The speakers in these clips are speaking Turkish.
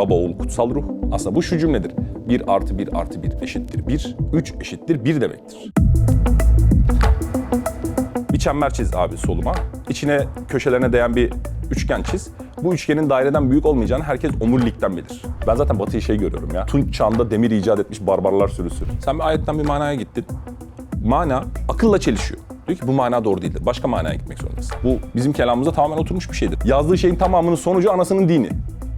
baba, oğul, kutsal ruh. Aslında bu şu cümledir. 1 artı 1 artı 1 eşittir 1. 3 eşittir 1 demektir. Bir çember çiz abi soluma. İçine köşelerine değen bir üçgen çiz. Bu üçgenin daireden büyük olmayacağını herkes omurilikten bilir. Ben zaten Batı'yı şey görüyorum ya. Tunç çağında demir icat etmiş barbarlar sürüsü. Sen bir ayetten bir manaya gittin. Mana akılla çelişiyor. Diyor ki bu mana doğru değildir. Başka manaya gitmek zorundasın. Bu bizim kelamımıza tamamen oturmuş bir şeydir. Yazdığı şeyin tamamının sonucu anasının dini.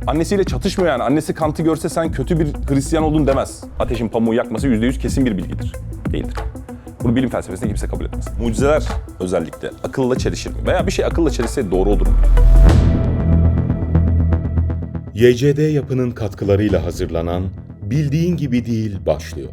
Annesiyle çatışmıyor yani. Annesi Kant'ı görse sen kötü bir Hristiyan oldun demez. Ateşin pamuğu yakması %100 kesin bir bilgidir. Değildir. Bunu bilim felsefesinde kimse kabul etmez. Mucizeler özellikle akılla çelişir mi? Veya bir şey akılla çelişse doğru olur mu? YCD yapının katkılarıyla hazırlanan Bildiğin Gibi Değil başlıyor.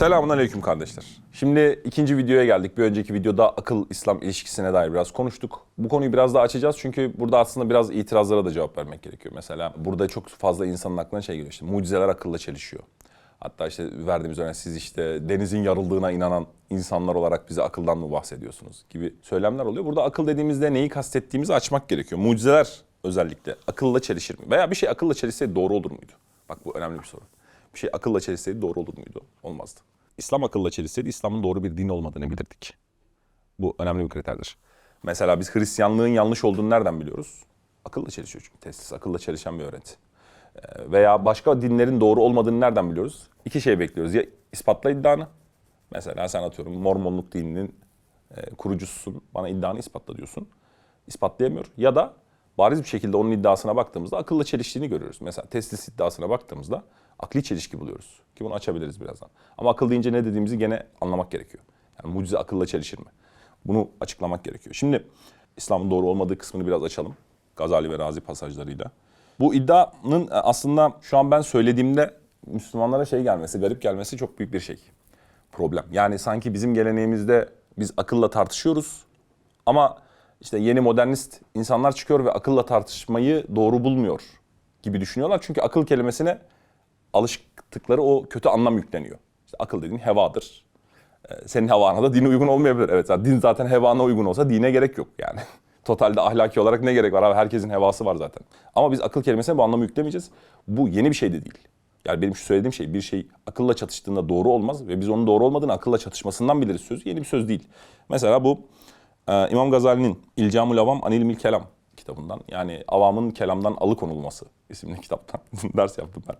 Selamun aleyküm kardeşler. Şimdi ikinci videoya geldik. Bir önceki videoda akıl-İslam ilişkisine dair biraz konuştuk. Bu konuyu biraz daha açacağız çünkü burada aslında biraz itirazlara da cevap vermek gerekiyor. Mesela burada çok fazla insanın aklına şey geliyor işte mucizeler akılla çelişiyor. Hatta işte verdiğimiz örnek siz işte denizin yarıldığına inanan insanlar olarak bize akıldan mı bahsediyorsunuz gibi söylemler oluyor. Burada akıl dediğimizde neyi kastettiğimizi açmak gerekiyor. Mucizeler özellikle akılla çelişir mi? Veya bir şey akılla çelişse doğru olur muydu? Bak bu önemli bir soru. Bir şey akılla çelişseydi doğru olur muydu? Olmazdı. İslam akılla çelişseydi İslam'ın doğru bir din olmadığını bilirdik. Bu önemli bir kriterdir. Mesela biz Hristiyanlığın yanlış olduğunu nereden biliyoruz? Akılla çelişiyor çünkü. Teslis akılla çelişen bir öğreti. Ee, Veya başka dinlerin doğru olmadığını nereden biliyoruz? İki şey bekliyoruz. Ya ispatla iddianı. Mesela sen atıyorum Mormonluk dininin e, kurucususun. Bana iddianı ispatla diyorsun. İspatlayamıyor. Ya da bariz bir şekilde onun iddiasına baktığımızda akılla çeliştiğini görüyoruz. Mesela teslis iddiasına baktığımızda akli çelişki buluyoruz. Ki bunu açabiliriz birazdan. Ama akıl deyince ne dediğimizi gene anlamak gerekiyor. Yani mucize akılla çelişir mi? Bunu açıklamak gerekiyor. Şimdi İslam'ın doğru olmadığı kısmını biraz açalım. Gazali ve Razi pasajlarıyla. Bu iddianın e, aslında şu an ben söylediğimde Müslümanlara şey gelmesi, garip gelmesi çok büyük bir şey. Problem. Yani sanki bizim geleneğimizde biz akılla tartışıyoruz ama işte yeni modernist insanlar çıkıyor ve akılla tartışmayı doğru bulmuyor gibi düşünüyorlar. Çünkü akıl kelimesine alıştıkları o kötü anlam yükleniyor. İşte akıl dediğin hevadır. Ee, Senin hevana da din uygun olmayabilir. Evet din zaten hevana uygun olsa dine gerek yok yani. Totalde ahlaki olarak ne gerek var abi? Herkesin hevası var zaten. Ama biz akıl kelimesine bu anlamı yüklemeyeceğiz. Bu yeni bir şey de değil. Yani benim şu söylediğim şey bir şey akılla çatıştığında doğru olmaz ve biz onun doğru olmadığını akılla çatışmasından biliriz sözü. Yeni bir söz değil. Mesela bu e, İmam Gazali'nin İlcamul Avam Anil Mil Kelam kitabından yani avamın kelamdan alıkonulması isimli kitaptan ders yaptım ben.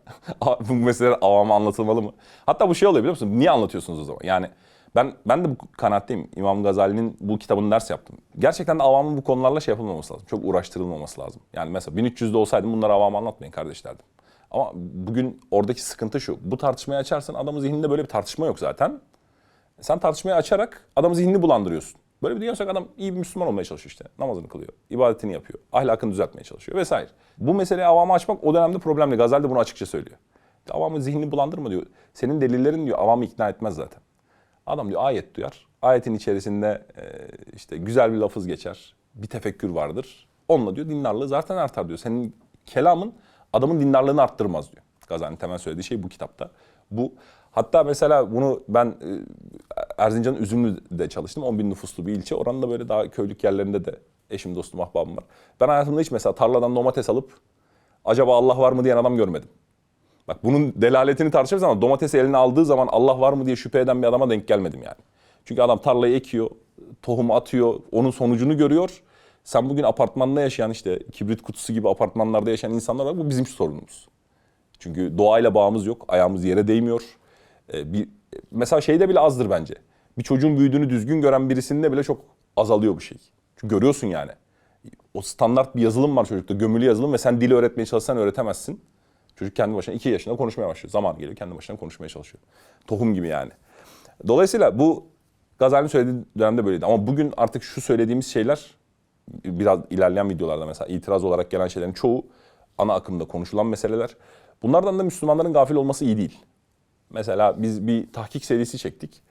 bu meseleler avama anlatılmalı mı? Hatta bu şey oluyor biliyor musun? Niye anlatıyorsunuz o zaman? Yani ben ben de bu kanaatteyim. İmam Gazali'nin bu kitabını ders yaptım. Gerçekten de avamın bu konularla şey yapılmaması lazım. Çok uğraştırılmaması lazım. Yani mesela 1300'de olsaydım bunları avama anlatmayın kardeş derdim. Ama bugün oradaki sıkıntı şu. Bu tartışmayı açarsan adamın zihninde böyle bir tartışma yok zaten. Sen tartışmayı açarak adamın zihnini bulandırıyorsun. Böyle bir dünya adam iyi bir Müslüman olmaya çalışıyor işte. Namazını kılıyor, ibadetini yapıyor, ahlakını düzeltmeye çalışıyor vesaire. Bu meseleyi avama açmak o dönemde problemli. Gazali de bunu açıkça söylüyor. Avamın zihnini bulandırma diyor. Senin delillerin diyor avamı ikna etmez zaten. Adam diyor ayet duyar. Ayetin içerisinde e, işte güzel bir lafız geçer. Bir tefekkür vardır. Onunla diyor dindarlığı zaten artar diyor. Senin kelamın adamın dindarlığını arttırmaz diyor. Gazali'nin temel söylediği şey bu kitapta. Bu hatta mesela bunu ben e, Erzincan'ın Üzümlü'de çalıştım. 10 bin nüfuslu bir ilçe. Oranın böyle daha köylük yerlerinde de eşim, dostum, ahbabım var. Ben hayatımda hiç mesela tarladan domates alıp acaba Allah var mı diyen adam görmedim. Bak bunun delaletini tartışırız ama domatesi eline aldığı zaman Allah var mı diye şüphe eden bir adama denk gelmedim yani. Çünkü adam tarlayı ekiyor, tohumu atıyor, onun sonucunu görüyor. Sen bugün apartmanda yaşayan işte kibrit kutusu gibi apartmanlarda yaşayan insanlar var. Bu bizim sorunumuz. Çünkü doğayla bağımız yok. Ayağımız yere değmiyor. Ee, bir, mesela şeyde bile azdır bence. Bir çocuğun büyüdüğünü düzgün gören birisinde bile çok azalıyor bu şey. Çünkü görüyorsun yani. O standart bir yazılım var çocukta. Gömülü yazılım ve sen dili öğretmeye çalışsan öğretemezsin. Çocuk kendi başına 2 yaşında konuşmaya başlıyor. Zaman geliyor kendi başına konuşmaya çalışıyor. Tohum gibi yani. Dolayısıyla bu Gazali'nin söylediği dönemde böyleydi. Ama bugün artık şu söylediğimiz şeyler biraz ilerleyen videolarda mesela itiraz olarak gelen şeylerin çoğu ana akımda konuşulan meseleler. Bunlardan da Müslümanların gafil olması iyi değil. Mesela biz bir tahkik serisi çektik.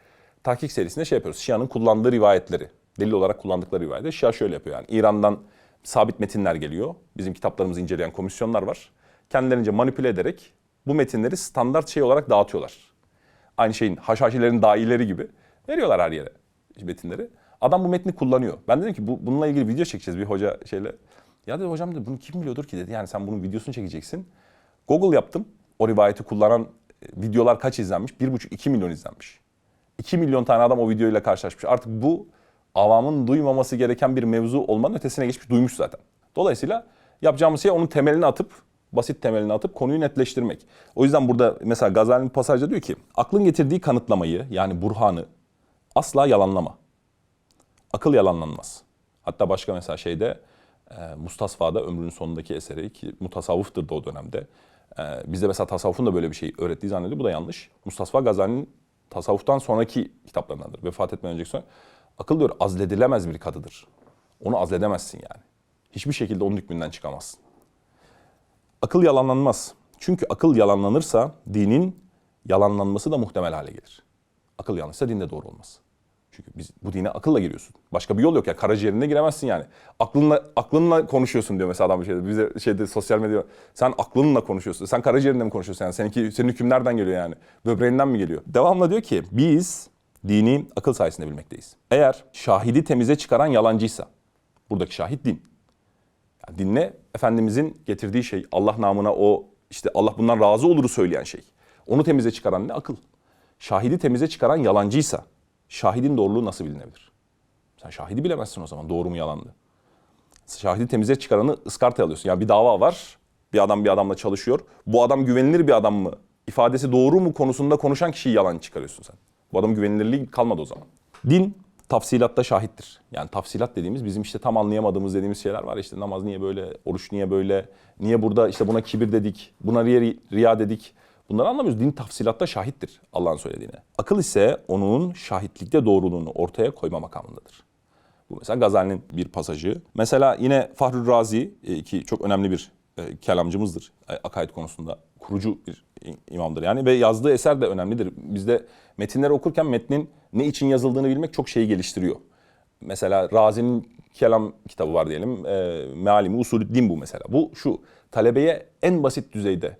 Tahkik serisinde şey yapıyoruz. Şia'nın kullandığı rivayetleri, delil olarak kullandıkları rivayetleri. Şia şöyle yapıyor yani. İran'dan sabit metinler geliyor. Bizim kitaplarımızı inceleyen komisyonlar var. Kendilerince manipüle ederek bu metinleri standart şey olarak dağıtıyorlar. Aynı şeyin haşhaşilerin dahileri gibi veriyorlar her yere metinleri. Adam bu metni kullanıyor. Ben dedim ki bu, bununla ilgili video çekeceğiz bir hoca şeyle. Ya dedi hocam dedi bunu kim biliyordur ki dedi. Yani sen bunun videosunu çekeceksin. Google yaptım. O rivayeti kullanan videolar kaç izlenmiş? 1,5-2 milyon izlenmiş. 2 milyon tane adam o videoyla karşılaşmış. Artık bu avamın duymaması gereken bir mevzu olmanın ötesine geçmiş, duymuş zaten. Dolayısıyla yapacağımız şey onun temelini atıp, basit temelini atıp konuyu netleştirmek. O yüzden burada mesela Gazali'nin pasajda diyor ki, aklın getirdiği kanıtlamayı yani burhanı asla yalanlama. Akıl yalanlanmaz. Hatta başka mesela şeyde e, Mustasfa'da ömrünün sonundaki eseri ki mutasavvıftır da o dönemde. E, bizde mesela tasavvufun da böyle bir şey öğrettiği zannediyor. Bu da yanlış. Mustafa Gazali'nin tasavvuftan sonraki kitaplarındandır. Vefat etmeden önceki sonra. Akıl diyor azledilemez bir kadıdır. Onu azledemezsin yani. Hiçbir şekilde onun hükmünden çıkamazsın. Akıl yalanlanmaz. Çünkü akıl yalanlanırsa dinin yalanlanması da muhtemel hale gelir. Akıl yanlışsa din de doğru olmaz. Çünkü biz bu dine akılla giriyorsun. Başka bir yol yok ya. Karaciğerine giremezsin yani. Aklınla aklınla konuşuyorsun diyor mesela adam bir şeyde. Bize şeyde sosyal medyada sen aklınla konuşuyorsun. Sen karaciğerinde mi konuşuyorsun yani? Seninki senin hüküm nereden geliyor yani? Böbreğinden mi geliyor? Devamla diyor ki biz dini akıl sayesinde bilmekteyiz. Eğer şahidi temize çıkaran yalancıysa buradaki şahit din. Yani din ne? Efendimizin getirdiği şey Allah namına o işte Allah bundan razı oluru söyleyen şey. Onu temize çıkaran ne? Akıl. Şahidi temize çıkaran yalancıysa şahidin doğruluğu nasıl bilinebilir? Sen şahidi bilemezsin o zaman doğru mu yalan mı? Şahidi temize çıkaranı ıskartaya alıyorsun. Yani bir dava var. Bir adam bir adamla çalışıyor. Bu adam güvenilir bir adam mı? İfadesi doğru mu konusunda konuşan kişiyi yalan çıkarıyorsun sen. Bu adam güvenilirliği kalmadı o zaman. Din tafsilatta şahittir. Yani tafsilat dediğimiz bizim işte tam anlayamadığımız dediğimiz şeyler var. İşte namaz niye böyle, oruç niye böyle, niye burada işte buna kibir dedik, buna riya, riya dedik. Bunları anlamıyoruz. Din tafsilatta şahittir Allah'ın söylediğine. Akıl ise onun şahitlikte doğruluğunu ortaya koyma makamındadır. Bu mesela Gazali'nin bir pasajı. Mesela yine Fahrur Razi e, ki çok önemli bir e, kelamcımızdır e, akaid konusunda. Kurucu bir imamdır yani ve yazdığı eser de önemlidir. Bizde metinleri okurken metnin ne için yazıldığını bilmek çok şeyi geliştiriyor. Mesela Razi'nin kelam kitabı var diyelim. E, Mealimi usulü din bu mesela. Bu şu talebeye en basit düzeyde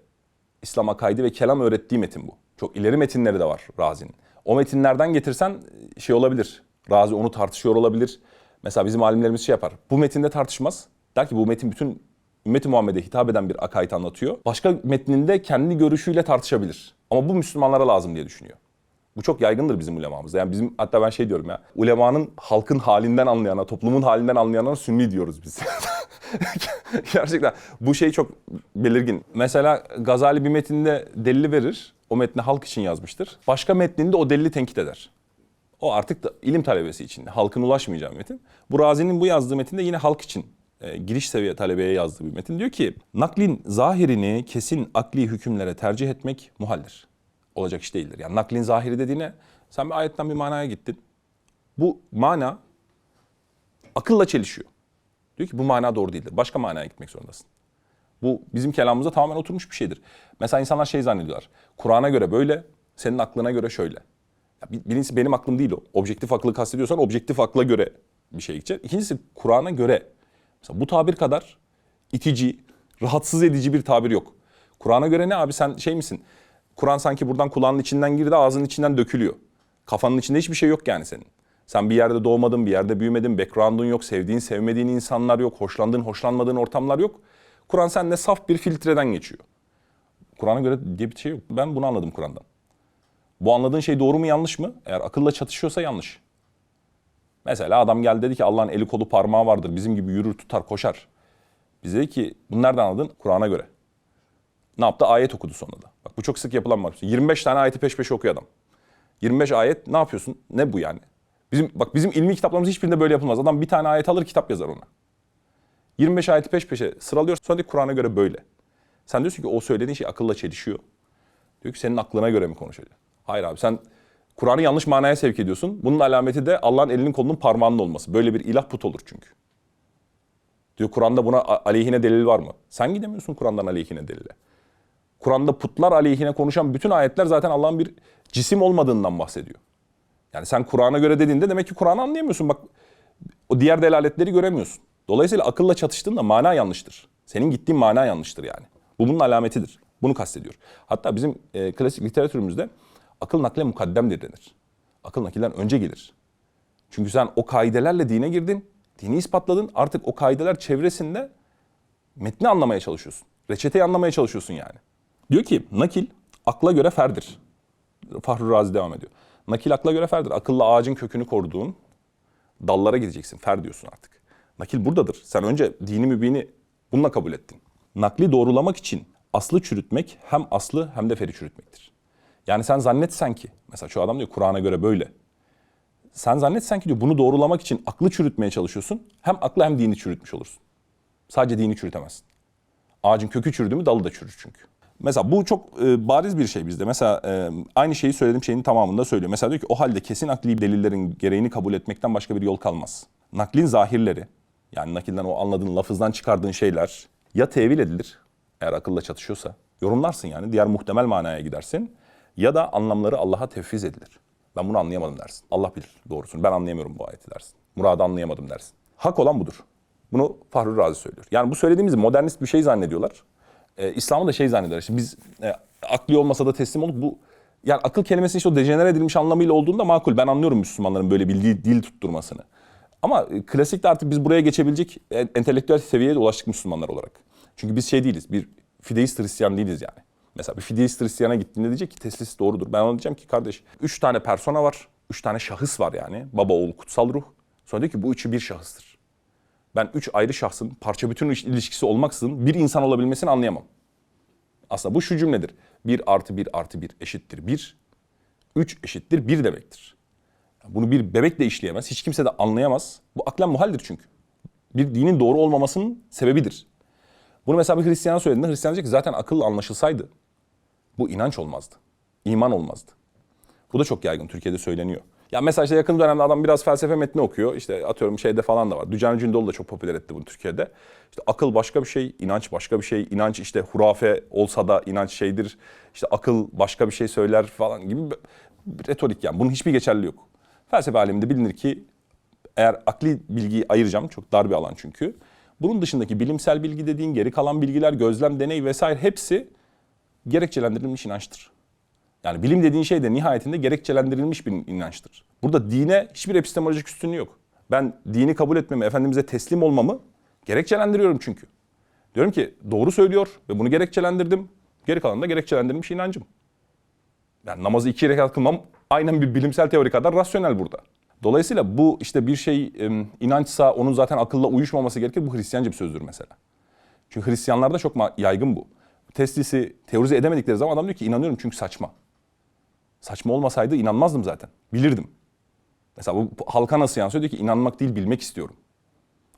İslam akaidi ve kelam öğrettiği metin bu. Çok ileri metinleri de var Razi'nin. O metinlerden getirsen şey olabilir. Razi onu tartışıyor olabilir. Mesela bizim alimlerimiz şey yapar. Bu metinde tartışmaz. Der ki bu metin bütün ümmeti Muhammed'e hitap eden bir akaid anlatıyor. Başka metninde kendi görüşüyle tartışabilir. Ama bu Müslümanlara lazım diye düşünüyor. Bu çok yaygındır bizim ulemamızda. Yani bizim hatta ben şey diyorum ya. Ulemanın halkın halinden anlayana, toplumun halinden anlayana sünni diyoruz biz. Gerçekten bu şey çok belirgin. Mesela Gazali bir metinde delili verir. O metni halk için yazmıştır. Başka metninde o delili tenkit eder. O artık da ilim talebesi için, halkın ulaşmayacağı metin. Bu Razi'nin bu yazdığı metinde yine halk için e, giriş seviye talebeye yazdığı bir metin. Diyor ki, naklin zahirini kesin akli hükümlere tercih etmek muhaldir. Olacak iş değildir. Yani naklin zahiri dediğine, sen bir ayetten bir manaya gittin. Bu mana akılla çelişiyor. Diyor ki bu mana doğru değildir. Başka manaya gitmek zorundasın. Bu bizim kelamımıza tamamen oturmuş bir şeydir. Mesela insanlar şey zannediyorlar. Kur'an'a göre böyle, senin aklına göre şöyle. Ya bir- birincisi benim aklım değil o. Objektif aklı kastediyorsan objektif akla göre bir şey gidecek. İkincisi Kur'an'a göre. Mesela bu tabir kadar itici, rahatsız edici bir tabir yok. Kur'an'a göre ne abi sen şey misin? Kur'an sanki buradan kulağının içinden girdi ağzının içinden dökülüyor. Kafanın içinde hiçbir şey yok yani senin. Sen bir yerde doğmadın, bir yerde büyümedin, background'un yok, sevdiğin, sevmediğin insanlar yok, hoşlandığın, hoşlanmadığın ortamlar yok. Kur'an sende saf bir filtreden geçiyor. Kur'an'a göre diye bir şey yok. Ben bunu anladım Kur'an'dan. Bu anladığın şey doğru mu yanlış mı? Eğer akılla çatışıyorsa yanlış. Mesela adam geldi dedi ki Allah'ın eli kolu parmağı vardır. Bizim gibi yürür tutar koşar. Biz dedi ki bunu nereden anladın? Kur'an'a göre. Ne yaptı? Ayet okudu sonra da. Bak bu çok sık yapılan var. 25 tane ayeti peş peşe okuyor adam. 25 ayet ne yapıyorsun? Ne bu yani? Bizim bak bizim ilmi kitaplarımız hiçbirinde böyle yapılmaz. Adam bir tane ayet alır kitap yazar ona. 25 ayeti peş peşe sıralıyor. Sonra diyor Kur'an'a göre böyle. Sen diyorsun ki o söylediğin şey akılla çelişiyor. Diyor ki senin aklına göre mi konuşacak? Hayır abi sen Kur'an'ı yanlış manaya sevk ediyorsun. Bunun alameti de Allah'ın elinin kolunun parmağının olması. Böyle bir ilah put olur çünkü. Diyor Kur'an'da buna aleyhine delil var mı? Sen gidemiyorsun Kur'an'dan aleyhine delile. Kur'an'da putlar aleyhine konuşan bütün ayetler zaten Allah'ın bir cisim olmadığından bahsediyor. Yani sen Kur'an'a göre dediğinde demek ki Kur'an'ı anlayamıyorsun. Bak o diğer delaletleri göremiyorsun. Dolayısıyla akılla çatıştığında mana yanlıştır. Senin gittiğin mana yanlıştır yani. Bu bunun alametidir. Bunu kastediyor. Hatta bizim e, klasik literatürümüzde Akıl nakle mukaddemdir denir. Akıl nakilden önce gelir. Çünkü sen o kaidelerle dine girdin, dini ispatladın. Artık o kaideler çevresinde metni anlamaya çalışıyorsun. Reçeteyi anlamaya çalışıyorsun yani. Diyor ki nakil akla göre ferdir. Fahru Razi devam ediyor. Nakil akla göre ferdir. Akılla ağacın kökünü koruduğun dallara gideceksin. Fer diyorsun artık. Nakil buradadır. Sen önce dini mübini bununla kabul ettin. Nakli doğrulamak için aslı çürütmek hem aslı hem de feri çürütmektir. Yani sen zannetsen ki, mesela şu adam diyor Kur'an'a göre böyle. Sen zannetsen ki diyor bunu doğrulamak için aklı çürütmeye çalışıyorsun. Hem aklı hem dini çürütmüş olursun. Sadece dini çürütemezsin. Ağacın kökü çürüdü mü dalı da çürür çünkü. Mesela bu çok e, bariz bir şey bizde. Mesela e, aynı şeyi söylediğim şeyin tamamında söylüyor. Mesela diyor ki o halde kesin akli delillerin gereğini kabul etmekten başka bir yol kalmaz. Naklin zahirleri yani nakilden o anladığın lafızdan çıkardığın şeyler ya tevil edilir eğer akılla çatışıyorsa. Yorumlarsın yani diğer muhtemel manaya gidersin. Ya da anlamları Allah'a tevfiz edilir. Ben bunu anlayamadım dersin. Allah bilir doğrusunu. Ben anlayamıyorum bu ayeti dersin. Muradı anlayamadım dersin. Hak olan budur. Bunu Fahri Razi söylüyor. Yani bu söylediğimiz modernist bir şey zannediyorlar. Ee, İslam'ı da şey zannediyorlar. İşte biz e, akli olmasa da teslim olup bu yani akıl kelimesi işte o dejenere edilmiş anlamıyla olduğunda makul. Ben anlıyorum Müslümanların böyle bildiği dil tutturmasını. Ama e, klasikte artık biz buraya geçebilecek e, entelektüel seviyeye de ulaştık Müslümanlar olarak. Çünkü biz şey değiliz. Bir fideist Hristiyan değiliz yani. Mesela bir fideist Hristiyan'a gittiğinde diyecek ki teslis doğrudur. Ben ona diyeceğim ki kardeş üç tane persona var. Üç tane şahıs var yani. Baba, oğul, kutsal ruh. Sonra diyor ki bu üçü bir şahıstır. Ben üç ayrı şahsın parça bütün ilişkisi olmaksızın bir insan olabilmesini anlayamam. Aslında bu şu cümledir. Bir artı bir artı bir eşittir bir. Üç eşittir bir demektir. Bunu bir bebek de işleyemez. Hiç kimse de anlayamaz. Bu aklen muhaldir çünkü. Bir dinin doğru olmamasının sebebidir. Bunu mesela bir Hristiyana söylediğinde Hristiyan diyecek ki zaten akıl anlaşılsaydı bu inanç olmazdı. İman olmazdı. Bu da çok yaygın Türkiye'de söyleniyor. Ya mesela işte yakın dönemde adam biraz felsefe metni okuyor. İşte atıyorum şeyde falan da var. Dücan Cündoğlu da çok popüler etti bunu Türkiye'de. İşte akıl başka bir şey, inanç başka bir şey. İnanç işte hurafe olsa da inanç şeydir. İşte akıl başka bir şey söyler falan gibi retorik yani. Bunun hiçbir geçerli yok. Felsefe aleminde bilinir ki eğer akli bilgiyi ayıracağım çok dar bir alan çünkü. Bunun dışındaki bilimsel bilgi dediğin geri kalan bilgiler, gözlem, deney vesaire hepsi gerekçelendirilmiş inançtır. Yani bilim dediğin şey de nihayetinde gerekçelendirilmiş bir inançtır. Burada dine hiçbir epistemolojik üstünlüğü yok. Ben dini kabul etmemi, Efendimiz'e teslim olmamı gerekçelendiriyorum çünkü. Diyorum ki doğru söylüyor ve bunu gerekçelendirdim. Geri kalan da gerekçelendirilmiş inancım. Yani namazı iki rekat kılmam aynen bir bilimsel teori kadar rasyonel burada. Dolayısıyla bu işte bir şey inançsa onun zaten akılla uyuşmaması gerekir. Bu Hristiyanca bir sözdür mesela. Çünkü Hristiyanlarda çok yaygın bu. Teslisi teorize edemedikleri zaman adam diyor ki inanıyorum çünkü saçma. Saçma olmasaydı inanmazdım zaten. Bilirdim. Mesela bu halka nasıl yansıyor? Diyor ki inanmak değil bilmek istiyorum.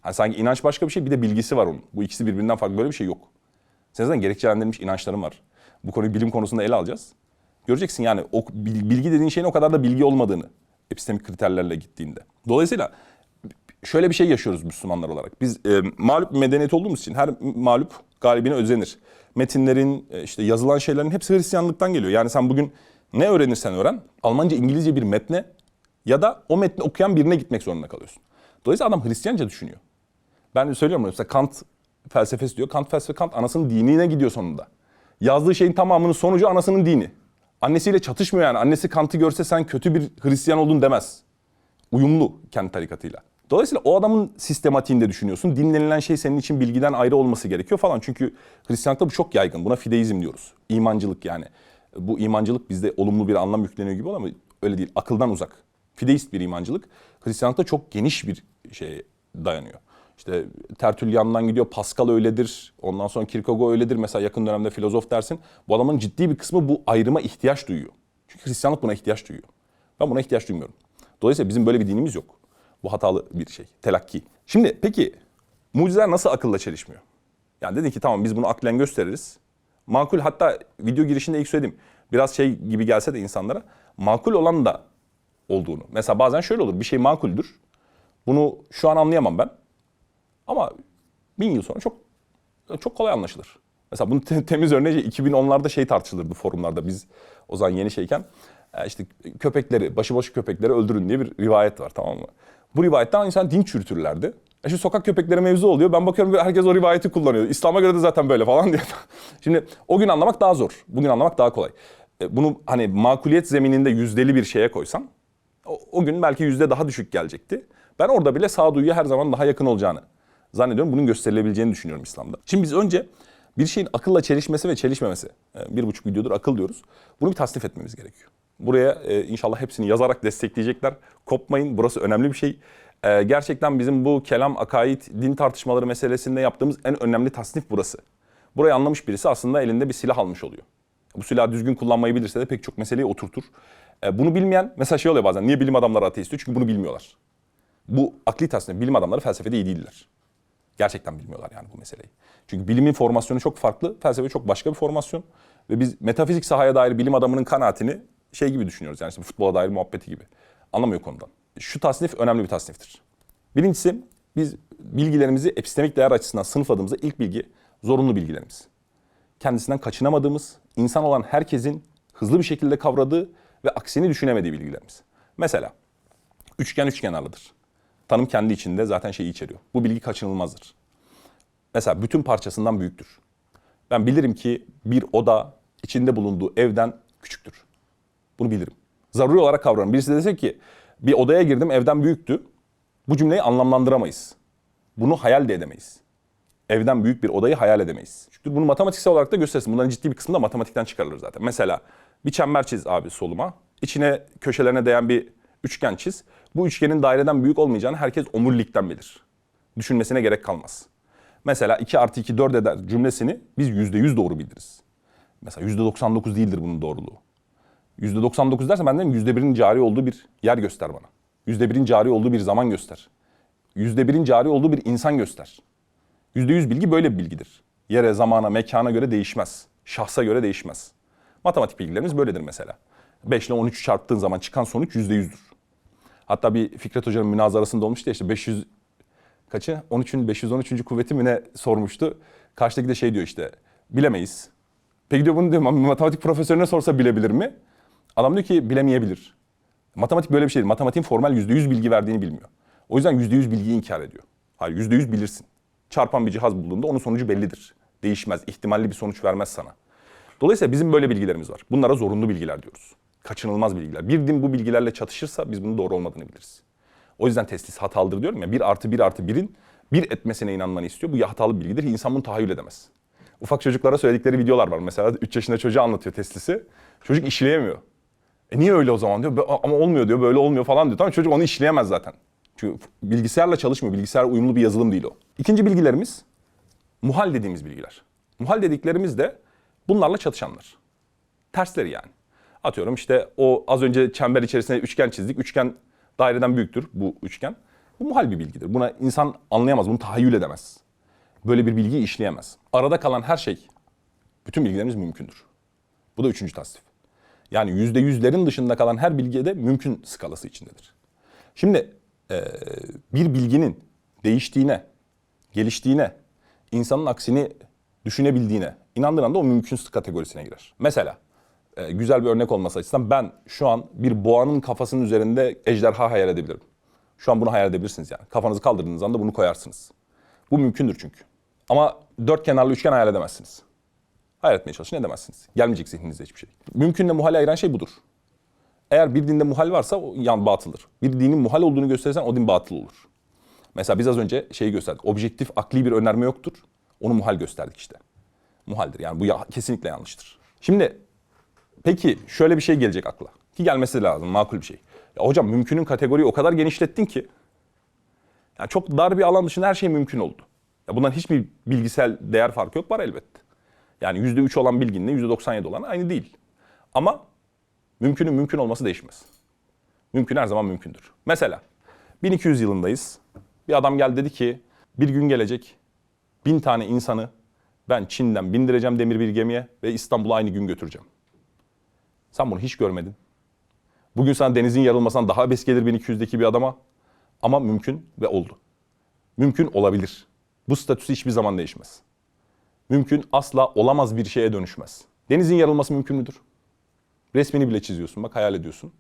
Hani sanki inanç başka bir şey bir de bilgisi var onun. Bu ikisi birbirinden farklı böyle bir şey yok. Senin zaten gerekçelendirilmiş inançların var. Bu konuyu bilim konusunda ele alacağız. Göreceksin yani o bilgi dediğin şeyin o kadar da bilgi olmadığını epistemik kriterlerle gittiğinde. Dolayısıyla şöyle bir şey yaşıyoruz Müslümanlar olarak. Biz e, mağlup bir medeniyet olduğumuz için her mağlup galibine özenir. Metinlerin, e, işte yazılan şeylerin hepsi Hristiyanlıktan geliyor. Yani sen bugün ne öğrenirsen öğren, Almanca, İngilizce bir metne ya da o metni okuyan birine gitmek zorunda kalıyorsun. Dolayısıyla adam Hristiyanca düşünüyor. Ben söylüyorum mesela Kant felsefesi diyor. Kant felsefe Kant anasının dinine gidiyor sonunda. Yazdığı şeyin tamamının sonucu anasının dini. Annesiyle çatışmıyor yani. Annesi Kant'ı görse sen kötü bir Hristiyan oldun demez. Uyumlu kendi tarikatıyla. Dolayısıyla o adamın sistematiğinde düşünüyorsun. Din denilen şey senin için bilgiden ayrı olması gerekiyor falan. Çünkü Hristiyanlıkta bu çok yaygın. Buna fideizm diyoruz. İmancılık yani. Bu imancılık bizde olumlu bir anlam yükleniyor gibi ama öyle değil. Akıldan uzak. Fideist bir imancılık. Hristiyanlıkta çok geniş bir şeye dayanıyor. İşte Tertullian'dan gidiyor, Pascal öyledir, ondan sonra Kierkegaard öyledir. Mesela yakın dönemde filozof dersin. Bu adamın ciddi bir kısmı bu ayrıma ihtiyaç duyuyor. Çünkü Hristiyanlık buna ihtiyaç duyuyor. Ben buna ihtiyaç duymuyorum. Dolayısıyla bizim böyle bir dinimiz yok. Bu hatalı bir şey, telakki. Şimdi peki mucizeler nasıl akılla çelişmiyor? Yani dedi ki tamam biz bunu aklen gösteririz. Makul hatta video girişinde ilk söyledim. Biraz şey gibi gelse de insanlara makul olan da olduğunu. Mesela bazen şöyle olur bir şey makuldür. Bunu şu an anlayamam ben. Ama bin yıl sonra çok çok kolay anlaşılır. Mesela bunun te- temiz örneği 2010'larda şey tartışılırdı forumlarda biz o zaman yeni şeyken. e, işte köpekleri, başıboş köpekleri öldürün diye bir rivayet var tamam mı? Bu rivayetten insan din çürütürlerdi. E şimdi sokak köpekleri mevzu oluyor. Ben bakıyorum herkes o rivayeti kullanıyor. İslam'a göre de zaten böyle falan diye. Şimdi o gün anlamak daha zor. Bugün anlamak daha kolay. e, bunu hani makuliyet zemininde yüzdeli bir şeye koysan o, o gün belki yüzde daha düşük gelecekti. Ben orada bile sağduyuya her zaman daha yakın olacağını zannediyorum. Bunun gösterilebileceğini düşünüyorum İslam'da. Şimdi biz önce bir şeyin akılla çelişmesi ve çelişmemesi, e, bir buçuk videodur akıl diyoruz. Bunu bir tasnif etmemiz gerekiyor. Buraya e, inşallah hepsini yazarak destekleyecekler. Kopmayın, burası önemli bir şey. E, gerçekten bizim bu kelam, akaid, din tartışmaları meselesinde yaptığımız en önemli tasnif burası. Burayı anlamış birisi aslında elinde bir silah almış oluyor. Bu silahı düzgün kullanmayı bilirse de pek çok meseleyi oturtur. E, bunu bilmeyen, mesela şey oluyor bazen, niye bilim adamları ateist? Çünkü bunu bilmiyorlar. Bu akli tasnif, bilim adamları felsefede iyi değiller. Gerçekten bilmiyorlar yani bu meseleyi. Çünkü bilimin formasyonu çok farklı, felsefe çok başka bir formasyon. Ve biz metafizik sahaya dair bilim adamının kanaatini şey gibi düşünüyoruz yani işte futbola dair muhabbeti gibi. Anlamıyor konudan. Şu tasnif önemli bir tasniftir. Birincisi biz bilgilerimizi epistemik değer açısından sınıfladığımızda ilk bilgi zorunlu bilgilerimiz. Kendisinden kaçınamadığımız, insan olan herkesin hızlı bir şekilde kavradığı ve aksini düşünemediği bilgilerimiz. Mesela üçgen üçkenarlıdır. Tanım kendi içinde zaten şeyi içeriyor. Bu bilgi kaçınılmazdır. Mesela bütün parçasından büyüktür. Ben bilirim ki bir oda içinde bulunduğu evden küçüktür. Bunu bilirim. Zaruri olarak kavrarım. Birisi dese ki bir odaya girdim evden büyüktü. Bu cümleyi anlamlandıramayız. Bunu hayal de edemeyiz. Evden büyük bir odayı hayal edemeyiz. Çünkü bunu matematiksel olarak da gösterirsin. Bunların ciddi bir kısmı da matematikten çıkarılır zaten. Mesela bir çember çiz abi soluma. İçine köşelerine değen bir üçgen çiz. Bu üçgenin daireden büyük olmayacağını herkes omurilikten bilir. Düşünmesine gerek kalmaz. Mesela 2 artı 2 4 eder cümlesini biz %100 doğru biliriz. Mesela %99 değildir bunun doğruluğu. %99 derse ben derim %1'in cari olduğu bir yer göster bana. %1'in cari olduğu bir zaman göster. %1'in cari olduğu bir insan göster. %100 bilgi böyle bir bilgidir. Yere, zamana, mekana göre değişmez. Şahsa göre değişmez. Matematik bilgilerimiz böyledir mesela. 5 ile 13'ü çarptığın zaman çıkan sonuç %100'dür. Hatta bir Fikret Hoca'nın münazarasında olmuştu ya işte 500 kaçı? 13'ün 513. kuvveti mi ne sormuştu. Karşıdaki de şey diyor işte bilemeyiz. Peki diyor bunu diyor matematik profesörüne sorsa bilebilir mi? Adam diyor ki bilemeyebilir. Matematik böyle bir şeydir. Matematiğin formal %100 bilgi verdiğini bilmiyor. O yüzden %100 bilgiyi inkar ediyor. Hayır %100 bilirsin. Çarpan bir cihaz bulduğunda onun sonucu bellidir. Değişmez. ihtimalli bir sonuç vermez sana. Dolayısıyla bizim böyle bilgilerimiz var. Bunlara zorunlu bilgiler diyoruz. Kaçınılmaz bilgiler. Bir din bu bilgilerle çatışırsa biz bunun doğru olmadığını biliriz. O yüzden testis hatalıdır diyorum ya. 1 artı 1 artı 1'in bir etmesine inanmanı istiyor. Bu ya hatalı bir bilgidir. İnsan bunu tahayyül edemez. Ufak çocuklara söyledikleri videolar var. Mesela 3 yaşında çocuğa anlatıyor testisi. Çocuk işleyemiyor. E niye öyle o zaman diyor. "Be- Ama olmuyor diyor. Böyle olmuyor falan diyor. Tamam çocuk onu işleyemez zaten. Çünkü bilgisayarla çalışmıyor. Bilgisayar uyumlu bir yazılım değil o. İkinci bilgilerimiz muhal dediğimiz bilgiler. Muhal dediklerimiz de bunlarla çatışanlar. Tersleri yani. Atıyorum işte o az önce çember içerisinde üçgen çizdik. Üçgen daireden büyüktür bu üçgen. Bu muhal bir bilgidir. Buna insan anlayamaz, bunu tahayyül edemez. Böyle bir bilgiyi işleyemez. Arada kalan her şey, bütün bilgilerimiz mümkündür. Bu da üçüncü tasnif. Yani yüzde yüzlerin dışında kalan her bilgi de mümkün skalası içindedir. Şimdi eee, bir bilginin değiştiğine, geliştiğine, insanın aksini düşünebildiğine inandığı anda o mümkün kategorisine girer. Mesela e, güzel bir örnek olması açısından ben şu an bir boğanın kafasının üzerinde ejderha hayal edebilirim. Şu an bunu hayal edebilirsiniz yani. Kafanızı kaldırdığınız anda bunu koyarsınız. Bu mümkündür çünkü. Ama dört kenarlı üçgen hayal edemezsiniz. Hayal etmeye çalışın edemezsiniz. Gelmeyecek zihninizde hiçbir şey. Mümkünle muhale ayıran şey budur. Eğer bir dinde muhal varsa o yan batıldır. Bir dinin muhal olduğunu gösterirsen o din batıl olur. Mesela biz az önce şeyi gösterdik. Objektif akli bir önerme yoktur. Onu muhal gösterdik işte. Muhaldir yani bu ya- kesinlikle yanlıştır. Şimdi peki şöyle bir şey gelecek akla. Ki gelmesi lazım makul bir şey. Ya hocam mümkünün kategoriyi o kadar genişlettin ki. Yani çok dar bir alan dışında her şey mümkün oldu. Ya bundan hiçbir bilgisel değer farkı yok var elbette. Yani %3 olan bilginle %97 olan aynı değil. Ama mümkünün mümkün olması değişmez. Mümkün her zaman mümkündür. Mesela 1200 yılındayız. Bir adam geldi dedi ki bir gün gelecek bin tane insanı ben Çin'den bindireceğim demir bir gemiye ve İstanbul'a aynı gün götüreceğim. Sen bunu hiç görmedin. Bugün sana denizin yarılmasından daha bes gelir 1200'deki bir adama ama mümkün ve oldu. Mümkün olabilir. Bu statüsü hiçbir zaman değişmez. Mümkün asla olamaz bir şeye dönüşmez. Denizin yarılması mümkün müdür? Resmini bile çiziyorsun. Bak hayal ediyorsun.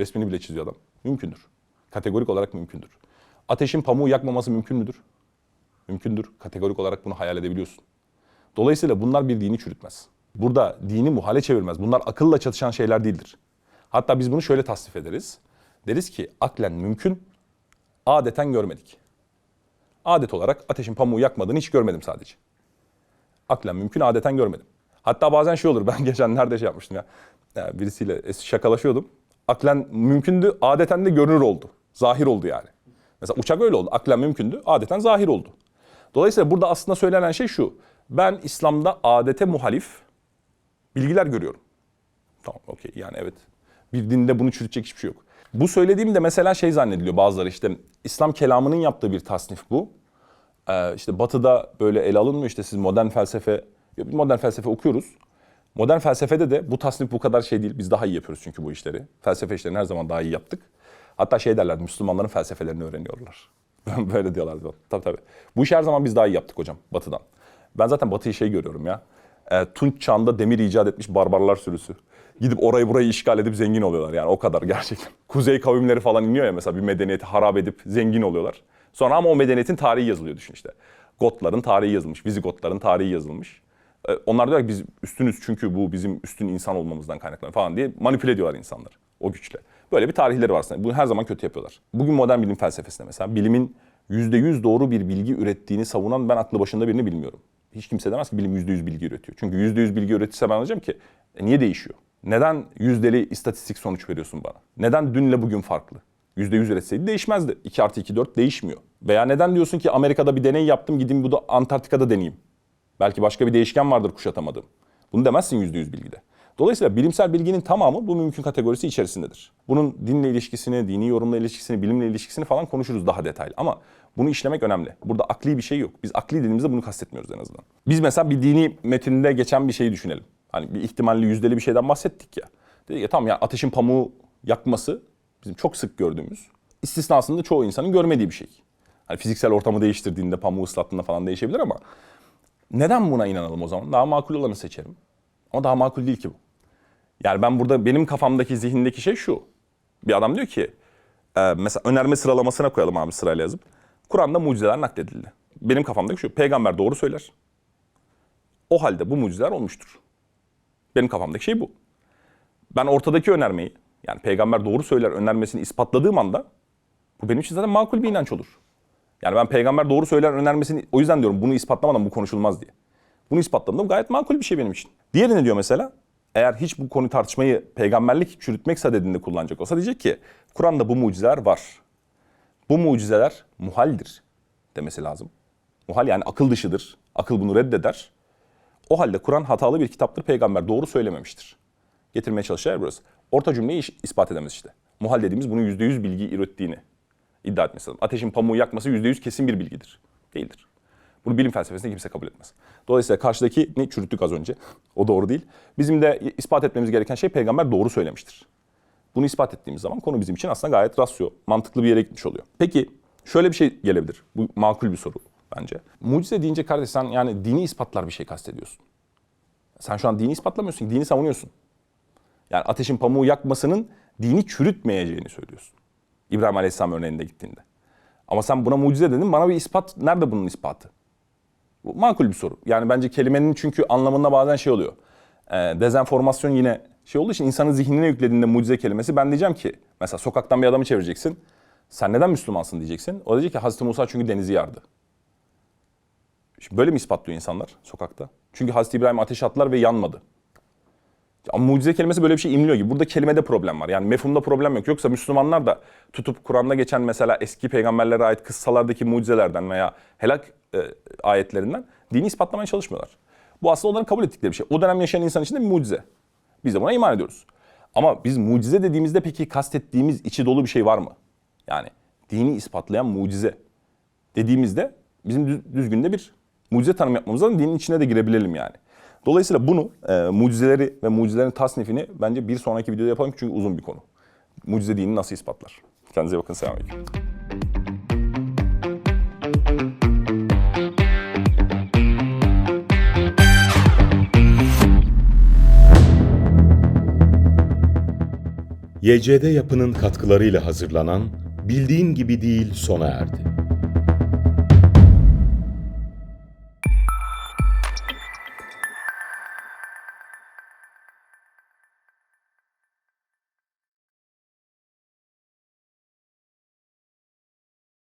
Resmini bile çiziyor adam. Mümkündür. Kategorik olarak mümkündür. Ateşin pamuğu yakmaması mümkün müdür? Mümkündür. Kategorik olarak bunu hayal edebiliyorsun. Dolayısıyla bunlar bir dini çürütmez. burada dini muhale çevirmez. Bunlar akılla çatışan şeyler değildir. Hatta biz bunu şöyle tasnif ederiz. Deriz ki aklen mümkün, adeten görmedik. Adet olarak ateşin pamuğu yakmadığını hiç görmedim sadece. Aklen mümkün, adeten görmedim. Hatta bazen şey olur, ben geçenlerde şey yapmıştım ya. ya birisiyle es- şakalaşıyordum. Aklen mümkündü, adeten de görünür oldu. Zahir oldu yani. Mesela uçak öyle oldu. Aklen mümkündü, adeten zahir oldu. Dolayısıyla burada aslında söylenen şey şu. Ben İslam'da adete muhalif bilgiler görüyorum. Tamam okey yani evet. Bir dinde bunu çürütecek hiçbir şey yok. Bu söylediğimde mesela şey zannediliyor bazıları işte İslam kelamının yaptığı bir tasnif bu. Ee, işte batıda böyle ele alınmıyor işte siz modern felsefe, modern felsefe okuyoruz. Modern felsefede de bu tasnif bu kadar şey değil. Biz daha iyi yapıyoruz çünkü bu işleri. Felsefe işlerini her zaman daha iyi yaptık. Hatta şey derler Müslümanların felsefelerini öğreniyorlar. böyle diyorlardı. Tabii tabii. Bu işi her zaman biz daha iyi yaptık hocam batıdan. Ben zaten batıyı şey görüyorum ya. E, Tunç çağında demir icat etmiş barbarlar sürüsü. Gidip orayı burayı işgal edip zengin oluyorlar yani o kadar gerçekten. Kuzey kavimleri falan iniyor ya mesela bir medeniyeti harap edip zengin oluyorlar. Sonra ama o medeniyetin tarihi yazılıyor düşün işte. Gotların tarihi yazılmış, Vizigotların tarihi yazılmış. E, Onlar diyor ki biz üstünüz çünkü bu bizim üstün insan olmamızdan kaynaklanıyor falan diye manipüle ediyorlar insanları o güçle. Böyle bir tarihleri var aslında. Bunu her zaman kötü yapıyorlar. Bugün modern bilim felsefesinde mesela bilimin %100 doğru bir bilgi ürettiğini savunan ben aklı başında birini bilmiyorum. Hiç kimse demez ki bilim %100 bilgi üretiyor. Çünkü %100 bilgi üretirse ben alacağım ki e, niye değişiyor? Neden yüzdeli istatistik sonuç veriyorsun bana? Neden dünle bugün farklı? %100 üretseydi değişmezdi. 2 artı 2 4 değişmiyor. Veya neden diyorsun ki Amerika'da bir deney yaptım gideyim bu da Antarktika'da deneyeyim. Belki başka bir değişken vardır kuşatamadığım. Bunu demezsin %100 bilgide. Dolayısıyla bilimsel bilginin tamamı bu mümkün kategorisi içerisindedir. Bunun dinle ilişkisini, dini yorumla ilişkisini, bilimle ilişkisini falan konuşuruz daha detaylı. Ama bunu işlemek önemli. Burada akli bir şey yok. Biz akli dediğimizde bunu kastetmiyoruz en azından. Biz mesela bir dini metinde geçen bir şeyi düşünelim. Hani bir ihtimalli yüzdeli bir şeyden bahsettik ya. Dedik ya tamam ya ateşin pamuğu yakması bizim çok sık gördüğümüz, istisnasında çoğu insanın görmediği bir şey. Hani fiziksel ortamı değiştirdiğinde, pamuğu ıslattığında falan değişebilir ama neden buna inanalım o zaman? Daha makul olanı seçerim. Ama daha makul değil ki bu. Yani ben burada benim kafamdaki zihindeki şey şu. Bir adam diyor ki e, mesela önerme sıralamasına koyalım abi sırayla yazıp. Kur'an'da mucizeler nakledildi. Benim kafamdaki şu. Peygamber doğru söyler. O halde bu mucizeler olmuştur. Benim kafamdaki şey bu. Ben ortadaki önermeyi yani peygamber doğru söyler önermesini ispatladığım anda bu benim için zaten makul bir inanç olur. Yani ben peygamber doğru söyler önermesini o yüzden diyorum bunu ispatlamadan bu konuşulmaz diye. Bunu ispatladığımda gayet makul bir şey benim için. Diğeri ne diyor mesela? Eğer hiç bu konu tartışmayı peygamberlik çürütmek sadedinde kullanacak olsa diyecek ki Kur'an'da bu mucizeler var. Bu mucizeler muhaldir demesi lazım. Muhal yani akıl dışıdır. Akıl bunu reddeder. O halde Kur'an hatalı bir kitaptır. Peygamber doğru söylememiştir. Getirmeye çalışıyor burası. Orta cümleyi ispat edemez işte. Muhal dediğimiz bunun %100 bilgi ürettiğini iddia etmesi lazım. Ateşin pamuğu yakması %100 kesin bir bilgidir. Değildir. Bunu bilim felsefesinde kimse kabul etmez. Dolayısıyla karşıdaki ne çürüttük az önce. O doğru değil. Bizim de ispat etmemiz gereken şey peygamber doğru söylemiştir. Bunu ispat ettiğimiz zaman konu bizim için aslında gayet rasyo, mantıklı bir yere gitmiş oluyor. Peki şöyle bir şey gelebilir. Bu makul bir soru bence. Mucize deyince kardeş sen yani dini ispatlar bir şey kastediyorsun. Sen şu an dini ispatlamıyorsun, dini savunuyorsun. Yani ateşin pamuğu yakmasının dini çürütmeyeceğini söylüyorsun. İbrahim Aleyhisselam örneğinde gittiğinde. Ama sen buna mucize dedin. Bana bir ispat, nerede bunun ispatı? Bu makul bir soru. Yani bence kelimenin çünkü anlamında bazen şey oluyor. Ee, dezenformasyon yine şey olduğu için insanın zihnine yüklediğinde mucize kelimesi ben diyeceğim ki mesela sokaktan bir adamı çevireceksin. Sen neden Müslümansın diyeceksin. O diyecek ki Hazreti Musa çünkü denizi yardı. Şimdi böyle mi ispatlıyor insanlar sokakta? Çünkü Hazreti İbrahim ateş attılar ve yanmadı. Mucize kelimesi böyle bir şey imliyor gibi. Burada kelimede problem var. Yani mefhumda problem yok. Yoksa Müslümanlar da tutup Kur'an'da geçen mesela eski peygamberlere ait kıssalardaki mucizelerden veya helak e, ayetlerinden dini ispatlamaya çalışmıyorlar. Bu aslında onların kabul ettikleri bir şey. O dönem yaşayan insan için de bir mucize. Biz de buna iman ediyoruz. Ama biz mucize dediğimizde peki kastettiğimiz içi dolu bir şey var mı? Yani dini ispatlayan mucize dediğimizde bizim düz- düzgün de bir mucize tanım yapmamız lazım. Dinin içine de girebilelim yani. Dolayısıyla bunu e, mucizeleri ve mucizelerin tasnifini bence bir sonraki videoda yapalım çünkü uzun bir konu. Mucize dini nasıl ispatlar? Kendinize bakın. Selamünaleyküm. YCD Yapı'nın katkılarıyla hazırlanan Bildiğin Gibi Değil sona erdi.